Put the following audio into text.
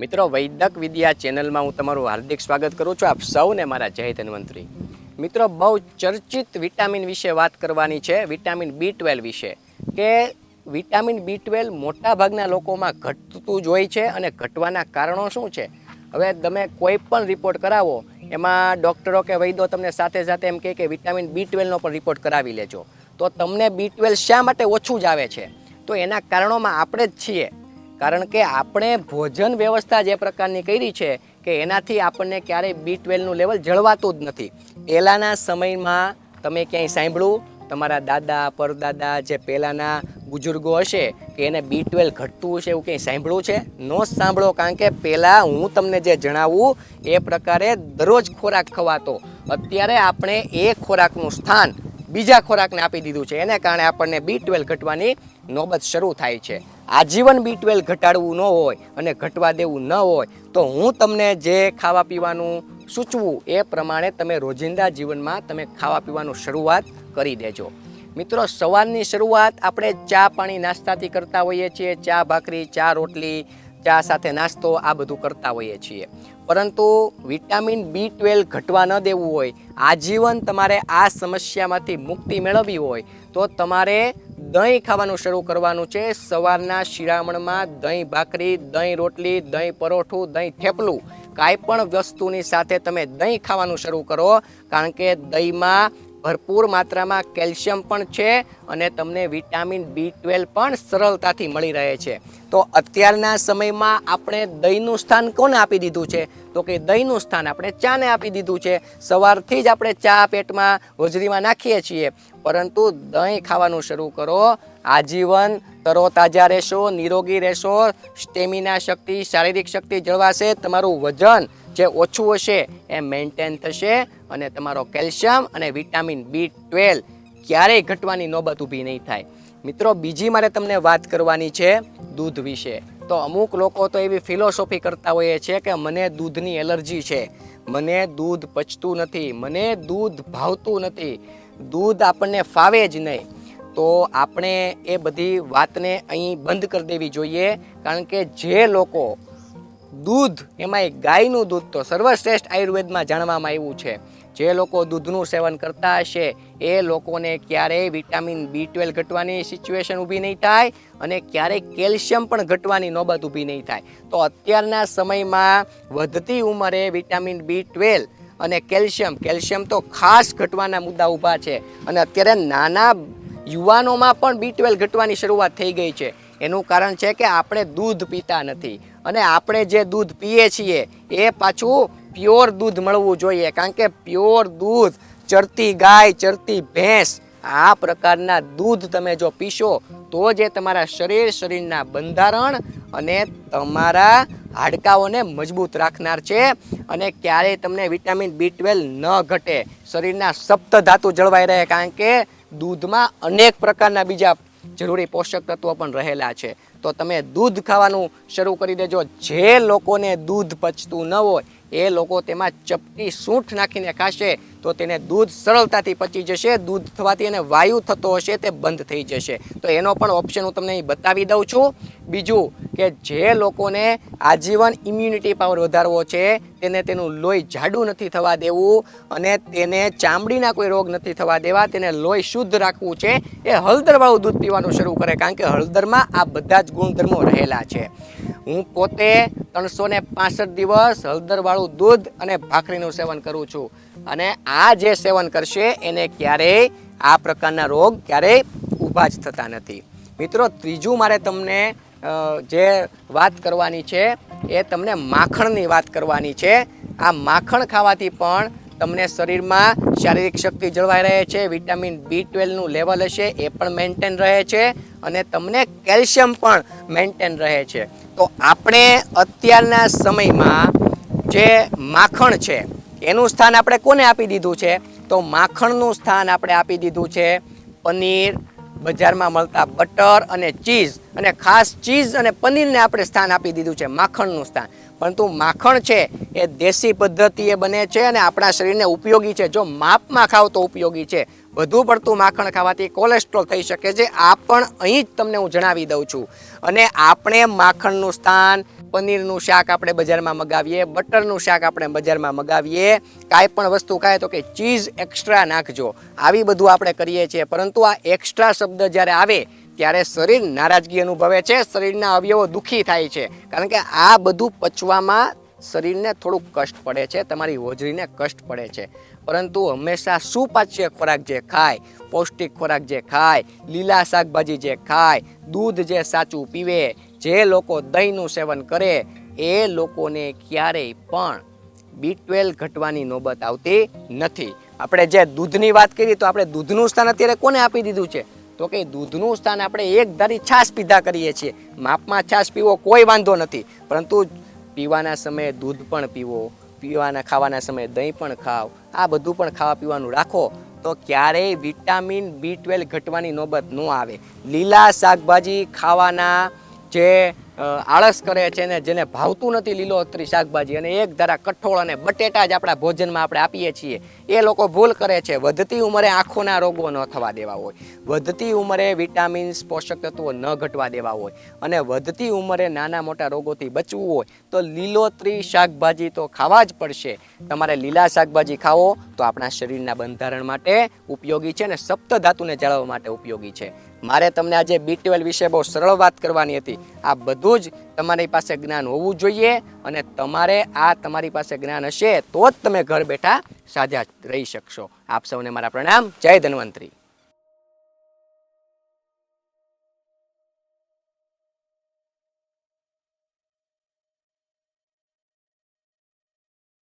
મિત્રો, વૈદક વિદ્યા ચેનલમાં હું તમારું હાર્દિક સ્વાગત કરું છું. આપ સૌને મારા જય ધન્વંતરી. મિત્રો, બહુ ચર્ચિત વિટામિન વિશે વાત કરવાની છે વિટામિન બી ટ્વેલ્વ વિશે. કે વિટામિન બી ટ્વેલ્વ મોટાભાગના લોકોમાં ઘટતું જ હોય છે અને ઘટવાના કારણો શું છે? હવે તમે કોઈ પણ રિપોર્ટ કરાવો, એમાં ડૉક્ટરો કે વૈદો તમને સાથે સાથે એમ કહે કે વિટામિન બી ટ્વેલ્વનો પણ રિપોર્ટ કરાવી લેજો. તો તમને બી ટ્વેલ્વ શા માટે ઓછું જ આવે છે? તો એના કારણોમાં આપણે જ છીએ. કારણ કે આપણે ભોજન વ્યવસ્થા જે પ્રકારની કરી છે કે એનાથી આપણને ક્યારેય બી ટ્વેલ્વનું લેવલ જળવાતું જ નથી. પહેલાંના સમયમાં તમે ક્યાંય સાંભળ્યું, તમારા દાદા, પરદાદા જે પહેલાંના બુજુર્ગો હશે કે એને બી ટ્વેલ્વ ઘટતું હશે એવું ક્યાંય સાંભળ્યું છે? નો સાંભળો, કારણ કે પહેલાં હું તમને જે જણાવું, એ પ્રકારે દરરોજ ખોરાક ખવાતો. અત્યારે આપણે એ ખોરાકનું સ્થાન બીજા ખોરાકને આપી દીધું છે. એને કારણે આપણને બી ટ્વેલ્વ ઘટવાની નોબત શરૂ થાય છે. આજીવન બી ટ્વેલ્વ ઘટાડવું ન હોય અને ઘટવા દેવું ન હોય, તો હું તમને જે ખાવા પીવાનું સૂચવું એ પ્રમાણે તમે રોજિંદા જીવનમાં તમે ખાવા પીવાનું શરૂઆત કરી દેજો. મિત્રો, સવારની શરૂઆત આપણે ચા પાણી નાસ્તાથી કરતા હોઈએ છીએ, ચા ભાખરી, ચા રોટલી, ચા સાથે નાસ્તો આ બધું કરતા હોઈએ છીએ. પરંતુ વિટામિન બી ટ્વેલ્વ ઘટવા ન દેવું હોય, આજીવન તમારે આ સમસ્યામાંથી મુક્તિ મેળવવી હોય, તો તમારે દહીં ખાવાનું શરૂ કરવાનું છે. સવારના શિરામણમાં દહીં ભાખરી, દહીં રોટલી, દહીં પરોઠું, દહીં થેપલું, કાંઈ પણ વસ્તુની સાથે તમે દહીં ખાવાનું શરૂ કરો, કારણ કે દહીંમાં ભરપૂર માત્રામાં કેલ્શિયમ પણ છે અને તમને વિટામિન બી ટ્વેલ્વ પણ સરળતાથી મળી રહે છે. તો અત્યારના સમયમાં આપણે દહીંનું સ્થાન કોને આપી દીધું છે? તો કે દહીંનું સ્થાન આપણે ચાને આપી દીધું છે. સવારથી જ આપણે ચા પેટમાં હોજરીમાં નાખીએ છીએ. પરંતુ દહીં ખાવાનું શરૂ કરો. આજીવન તરોતાજા રહેશો, નિરોગી રહેશો, સ્ટેમિના શક્તિ, શારીરિક શક્તિ જળવાશે, તમારું વજન જે ઓછું હશે એ મેન્ટેન થશે અને તમારો કેલ્શિયમ અને વિટામિન બી ટ્વેલ્વ ક્યારેય ઘટવાની નોબત ઊભી નહીં થાય. મિત્રો, બીજી મારે તમને વાત કરવાની છે દૂધ વિશે. તો અમુક લોકો તો એવી ફિલોસોફી કરતા હોઈએ છે કે મને દૂધની એલર્જી છે, મને દૂધ પચતું નથી, મને દૂધ ભાવતું નથી, દૂધ આપણને ફાવે જ નહીં. તો આપણે એ બધી વાતને અહીં બંધ કરી દેવી જોઈએ, કારણ કે જે લોકો દૂધ એમાંય ગાયનું દૂધ તો સર્વશ્રેષ્ઠ આયુર્વેદમાં જાણવામાં આવ્યું છે. જે લોકો દૂધનું સેવન કરતા હશે, એ લોકોને ક્યારેય વિટામિન બી ટ્વેલ્વ ઘટવાની સિચ્યુએશન ઊભી નહીં થાય અને ક્યારેય કેલ્શિયમ પણ ઘટવાની નોબત ઊભી નહીં થાય. તો અત્યારના સમયમાં વધતી ઉંમરે વિટામિન બી ટ્વેલ્વ અને કેલ્શિયમ કેલ્શિયમ તો ખાસ ઘટવાના મુદ્દા ઊભા છે. અને અત્યારે નાના યુવાનોમાં પણ બી ટ્વેલ્વ ઘટવાની શરૂઆત થઈ ગઈ છે. એનું કારણ છે કે આપણે દૂધ પીતા નથી. અને આપણે જે દૂધ પીએ છીએ, એ પાછું પ્યોર દૂધ મળવું જોઈએ. કારણ કે પ્યોર દૂધ, ચરતી ગાય, ચરતી ભેંસ, આ પ્રકારના દૂધ તમે જો પીશો, તો જે તમારા શરીર, શરીરના બંધારણ અને તમારા હાડકાઓને મજબૂત રાખનાર છે. અને ક્યારેય તમને વિટામિન બી ટ્વેલ્વ ન ઘટે. શરીરના સપ્ત ધાતુ જળવાઈ રહે. કારણ કે દૂધમાં અનેક પ્રકારના બીજા જરૂરી પોષક તત્વો પણ રહેલા છે. તો તમે દૂધ ખાવાનું શરૂ કરી દેજો. જે લોકોને દૂધ પચતું ન હોય એ લોકો તેમાં ચપટી સૂંઠ નાખીને ખાશે તો તેને દૂધ સરળતાથી પચી જશે, દૂધ થવાથી એને વાયુ થતો હશે, તે બંધ થઈ જશે. તો એનો પણ ઓપ્શન હું તમને અહીં બતાવી દઉં છું. બીજું કે જે લોકોને આજીવન ઇમ્યુનિટી પાવર વધારવો છે, તેને તેનું લોહી જાડું નથી થવા દેવું અને તેને ચામડીના કોઈ રોગ નથી થવા દેવા, તેને લોહી શુદ્ધ રાખવું છે. એ હળદરવાળું દૂધ પીવાનું શરૂ કરે, કારણ કે હળદરમાં આ બધા જ ગુણધર્મો રહેલા છે. હું પોતે ત્રણસો ને પાસઠ દિવસ હળદરવાળું દૂધ અને ભાખરીનું સેવન કરું છું. અને આ જે સેવન કરશે, એને ક્યારેય આ પ્રકારના રોગ ક્યારેય ઊભા જ થતા નથી. મિત્રો, ત્રીજું મારે તમને જે વાત કરવાની છે, એ તમને માખણની વાત કરવાની છે. આ માખણ ખાવાથી પણ તમને શરીરમાં શારીરિક શક્તિ જળવાઈ રહે છે, વિટામિન બી ટ્વેલ્વનું લેવલ હશે, એ પણ મેન્ટેન રહે છે અને તમને કેલ્શિયમ પણ મેન્ટેન રહે છે. તો આપણે અત્યારના સમયમાં જે માખણ છે, એનું સ્થાન આપણે કોને આપી દીધું છે? તો માખણનું સ્થાન આપણે આપી દીધું છે પનીર બજારમાં મળતા બટર અને ચીઝ અને ખાસ ચીઝ અને પનીરને આપણે સ્થાન આપી દીધું છે, માખણનું સ્થાન. પરંતુ માખણ છે, એ દેશી પદ્ધતિએ બને છે અને આપણા શરીરને ઉપયોગી છે. જો માપમાં ખાવ તો ઉપયોગી છે. વધુ પડતું માખણ ખાવાથી કોલેસ્ટ્રોલ થઈ શકે છે. આ પણ અહીં જ તમને હું જણાવી દઉં છું. અને આપણે માખણનું સ્થાન પનીરનું શાક આપણે બજારમાં મગાવીએ, બટરનું શાક આપણે બજારમાં મગાવીએ. કાંઈ પણ વસ્તુ ખાય તો કે ચીઝ એક્સ્ટ્રા નાખજો. આવી બધું આપણે કરીએ છીએ. પરંતુ આ એક્સ્ટ્રા શબ્દ જ્યારે આવે, ત્યારે શરીર નારાજગી અનુભવે છે, શરીરના અવયવો દુઃખી થાય છે. કારણ કે આ બધું પચવામાં શરીરને થોડુંક કષ્ટ પડે છે, તમારી હોજરીને કષ્ટ પડે છે. પરંતુ હંમેશા સુપાચ્ય ખોરાક જે ખાય, પૌષ્ટિક ખોરાક જે ખાય, લીલા શાકભાજી જે ખાય, દૂધ જે સાચું પીવે જે લોકો દહીંનું સેવન કરે, એ લોકોને ક્યારેય પણ બી ટ્વેલ્વ ઘટવાની નોબત આવતી નથી. આપણે જે દૂધની વાત કરી તો આપણે દૂધનું સ્થાન અત્યારે કોને આપી દીધું છે? તો કે દૂધનું સ્થાન આપણે એક ધારી છાશ પીધા કરીએ છીએ. માપમાં છાશ પીવો કોઈ વાંધો નથી. પરંતુ પીવાના સમયે દૂધ પણ પીવો, પીવાના ખાવાના સમયે દહીં પણ ખાવ, આ બધું પણ ખાવા પીવાનું રાખો, તો ક્યારેય વિટામિન બી ટ્વેલ્વ ઘટવાની નોબત ન આવે. લીલા શાકભાજી ખાવાના જે આળસ કરે છે ને જેને ભાવતું નથી લીલોતરી શાકભાજી અને એક ધારા કઠોળ અને બટેટા જ આપણા ભોજનમાં આપણે આપીએ છીએ, એ લોકો ભૂલ કરે છે. વધતી ઉંમરે આંખોના રોગો ન થવા દેવા હોય. વધતી ઉંમરે વિટામિન્સ, પોષક તત્વો ન ઘટવા દેવા હોય. અને વધતી ઉંમરે નાના મોટા રોગોથી બચવું હોય, તો લીલોતરી શાકભાજી તો ખાવા જ પડશે. તમારે લીલા શાકભાજી ખાવો તો આપણા શરીરના બંધારણ માટે ઉપયોગી છે અને સપ્ત ધાતુને જાળવવા માટે ઉપયોગી છે. મારે તમને આજે બી ટ્વેલ્વ વિશે બહુ સરળ વાત કરવાની હતી. આ બધું જ તમારી પાસે જ્ઞાન હોવું જોઈએ અને તમારે આ તમારી પાસે જ્ઞાન હશે તો જ તમે ઘર બેઠા સાજા રહી શકશો. આપ સૌને મારા પ્રણામ. જય ધન્વંતરી.